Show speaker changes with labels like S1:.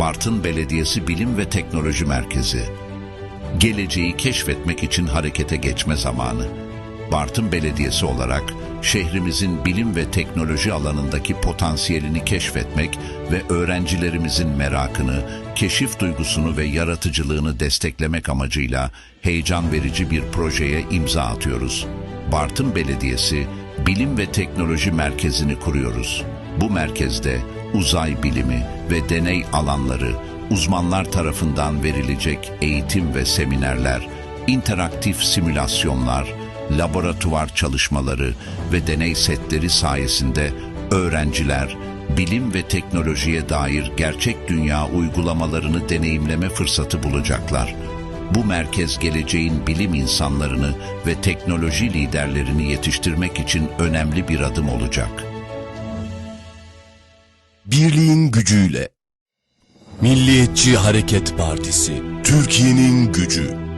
S1: Bartın Belediyesi Bilim ve Teknoloji Merkezi. Geleceği keşfetmek için harekete geçme zamanı. Bartın Belediyesi olarak şehrimizin bilim ve teknoloji alanındaki potansiyelini keşfetmek ve öğrencilerimizin merakını, keşif duygusunu ve yaratıcılığını desteklemek amacıyla heyecan verici bir projeye imza atıyoruz. Bartın Belediyesi Bilim ve Teknoloji Merkezi'ni kuruyoruz. Bu merkezde uzay bilimi ve deney alanları, uzmanlar tarafından verilecek eğitim ve seminerler, interaktif simülasyonlar, laboratuvar çalışmaları ve deney setleri sayesinde öğrenciler bilim ve teknolojiye dair gerçek dünya uygulamalarını deneyimleme fırsatı bulacaklar. Bu merkez geleceğin bilim insanlarını ve teknoloji liderlerini yetiştirmek için önemli bir adım olacak.
S2: Birliğin gücüyle. Milliyetçi Hareket Partisi, Türkiye'nin gücü.